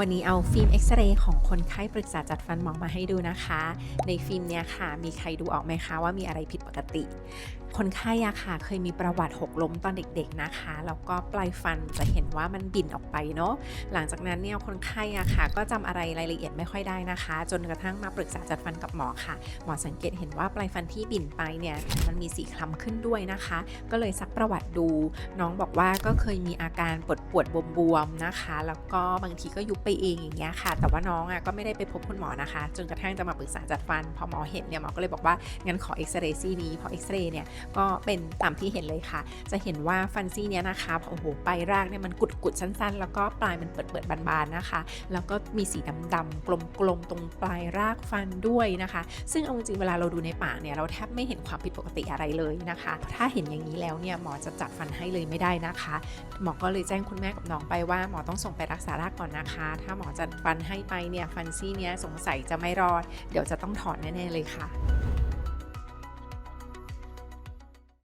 วันนี้เอาฟิล์มเอ็กซเรย์ของคนไข้ปรึกษาจัดฟันหมอมาให้ดูนะคะ ในฟิล์มเนี้ยค่ะ มีใครดูออกไหมคะว่ามีอะไรผิดปกติ คนไข้อะค่ะ เคยมีประวัติหกล้มตอนเด็กๆนะคะ แล้วก็ปลายฟันจะเห็นว่ามันบิ่นออกไปเนาะ หลังจากนั้นเนี่ยคนไข้อะค่ะ ก็จำอะไรรายละเอียดไม่ค่อยได้นะคะ จนกระทั่งมาปรึกษาจัดฟันกับหมอค่ะ หมอสังเกตเห็นว่าปลายฟันที่บิ่นไปเนี่ยมันมีสีคล้ำขึ้นด้วยนะคะ ก็เลยซักประวัติดู น้องบอกว่าก็เคยมีอาการปวดปวดบวมๆนะคะ แล้วก็บางทีก็ยุบไปเองอย่างเงี้ยค่ะ แต่ว่าน้องอะก็ไม่ได้ไปพบคุณหมอนะคะ จนกระทั่งจะมาปรึกษาจัดฟัน พอหมอเห็นเนี่ยหมอก็เลยบอกว่างั้นขอเอ็กซเรย์ซี่นี้พอเอ็กซเรย์เนี่ยก็เป็นตามที่เห็นเลยค่ะ จะเห็นว่าฟันซี่เนี้ยนะคะโอ้โหปลายรากเนี่ยมันกุดกุดสั้นๆ แล้วก็ปลายมันเปิดเปิดบานๆนะคะ แล้วก็มีสีดำๆกลมๆตรงปลายรากฟันด้วยนะคะ ซึ่งเอาจริงเวลาเราดูในปากเนี่ยเราแทบไม่เห็นความผิดปกติอะไรเลยนะคะ ถ้าเห็นอย่างนี้แล้วเนี่ยหมอจะจัดฟันให้เลยไม่ได้นะคะ หมอก็เลยแจ้งคุณแม่กับน้องไปว่าหมอต้องส่งไปรักษารากก่อนนะคะถ้าหมอจัดฟันให้ไปเนี่ยฟันซี่เนี้ยสงสัยจะไม่รอด เดี๋ยวจะต้องถอนแน่ๆเลยค่ะ